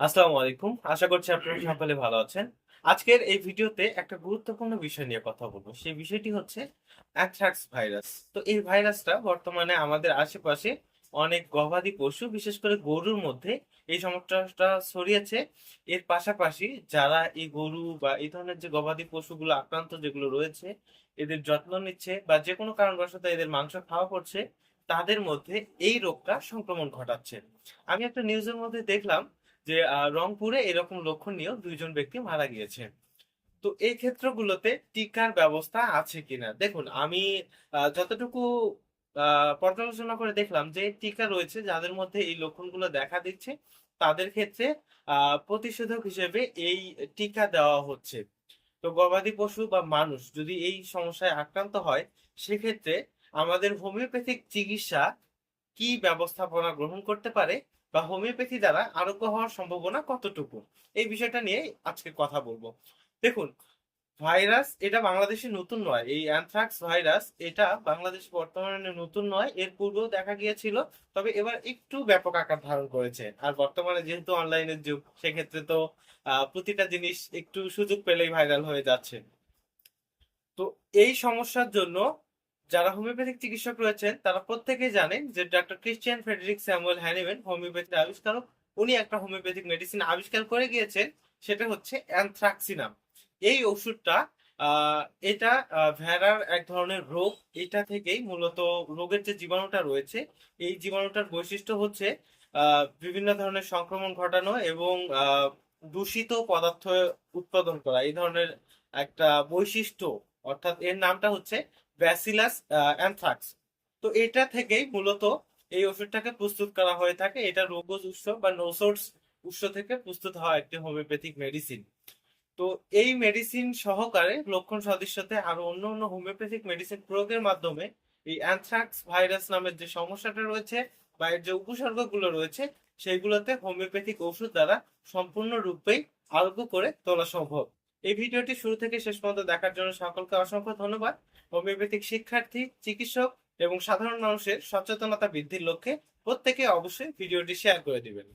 আসসালামু আলাইকুম। আশা করছি আপনারা সকলে ভালো আছেন। আজকের এই ভিডিওতে একটা গুরুত্বপূর্ণ বিষয় নিয়ে কথা বলব। সেই বিষয়টি হচ্ছে ভাইরাস। তো এই ভাইরাসটা বর্তমানে আমাদের আশেপাশে অনেক গবাদি পশু, বিশেষ করে গরুর মধ্যে এই সমস্যাটা ছড়িয়েছে। এর পাশাপাশি যারা এই গরু বা এই ধরনের যে গবাদি পশুগুলো আক্রান্ত যেগুলো রয়েছে, এদের যত্ন নিচ্ছে বা যে কোনো কারণবশত এদের মাংস খাওয়া পড়ছে তাদের মধ্যে এই রোগটা সংক্রমণ ঘটাচ্ছে। আমি একটা নিউজের মধ্যে দেখলাম যে রংপুরে এরকম লক্ষণ নিয়েও দুইজন ব্যক্তি মারা গিয়েছে। তো এই ক্ষেত্রগুলোতে টিকার ব্যবস্থা আছে কিনা? দেখুন, আমি যতটুকু পর্যালোচনা করে দেখলাম যে, টিকা রয়েছে যাদের মধ্যে এই লক্ষণগুলো দেখা দিচ্ছে, তাদের ক্ষেত্রে প্রতিষেধক হিসেবে এই টিকা দেওয়া হচ্ছে। তো গবাদি পশু বা মানুষ যদি এই সমস্যায় আক্রান্ত হয়, সেক্ষেত্রে আমাদের হোমিওপ্যাথিক চিকিৎসা কি ব্যবস্থাপনা গ্রহণ করতে পারে বা হোমিওপ্যাথি দ্বারা আরোগ্য হওয়ার সম্ভাবনা কতটুকু? এই বিষয়টা নিয়ে আজকে কথা বলব। দেখুন, ভাইরাস এটা বাংলাদেশে নতুন নয়। এই অ্যানথ্রাক্স ভাইরাস এটা বাংলাদেশ বর্তমানে নতুন নয়। এর পূর্বেও দেখা গিয়েছিল, তবে এবার একটু ব্যাপক আকার ধারণ করেছে। আর বর্তমানে যেহেতু অনলাইনের যুগ, সেক্ষেত্রে তো প্রতিটা জিনিস একটু সুযোগ পেলেই ভাইরাল হয়ে যাচ্ছে। তো এই সমস্যার জন্য যারা হোমিওপ্যাথিক চিকিৎসক রয়েছেন, তারা প্রত্যেকেই জানেন যে doctor Christian Friedrich Samuel Hahnemann হোমিওপ্যাথির আবিষ্কারক, উনি একটা হোমিওপ্যাথিক মেডিসিন আবিষ্কার করে গিয়েছেন, সেটা হচ্ছে অ্যানথ্রাক্সিনাম। এই ওষুধটা এটা ভেড়ার এক ধরনের রোগ, এটা থেকেই মূলত রোগের যে জীবাণুটা রয়েছে, এই জীবাণুটার বৈশিষ্ট্য হচ্ছে বিভিন্ন ধরনের সংক্রমণ ঘটানো এবং দূষিত পদার্থ উৎপাদন করা। এই ধরনের একটা বৈশিষ্ট্য, অর্থাৎ এর নামটা হচ্ছে ব্যাসিলাস অ্যানথ্রাক্স তো এটা থেকেই মূলত এই ওষুধটাকে প্রস্তুত করা হয়ে থাকে। এটা রোগজ উৎস বা নোসোর্স উৎস থেকে প্রস্তুত হওয়া একটি হোমিওপ্যাথিক মেডিসিন তো এই মেডিসিন সহকারে লক্ষণ সদৃশ্যতে আরও অন্য অন্য হোমিওপ্যাথিক মেডিসিন প্রয়োগের মাধ্যমে এই অ্যানথ্রাক্স ভাইরাস নামের যে সমস্যাটা রয়েছে বা এর যে উপসর্গগুলো রয়েছে, সেইগুলোতে হোমিওপ্যাথিক ওষুধ দ্বারা সম্পূর্ণরূপেই আরোগ্য করে তোলা সম্ভব। এই ভিডিওটি শুরু থেকে শেষ পর্যন্ত দেখার জন্য সকলকে অসংখ্য ধন্যবাদ। হোমিওপ্যাথিক শিক্ষার্থী, চিকিৎসক এবং সাধারণ মানুষের সচেতনতা বৃদ্ধির লক্ষ্যে প্রত্যেকে অবশ্যই ভিডিওটি শেয়ার করে দিবেন।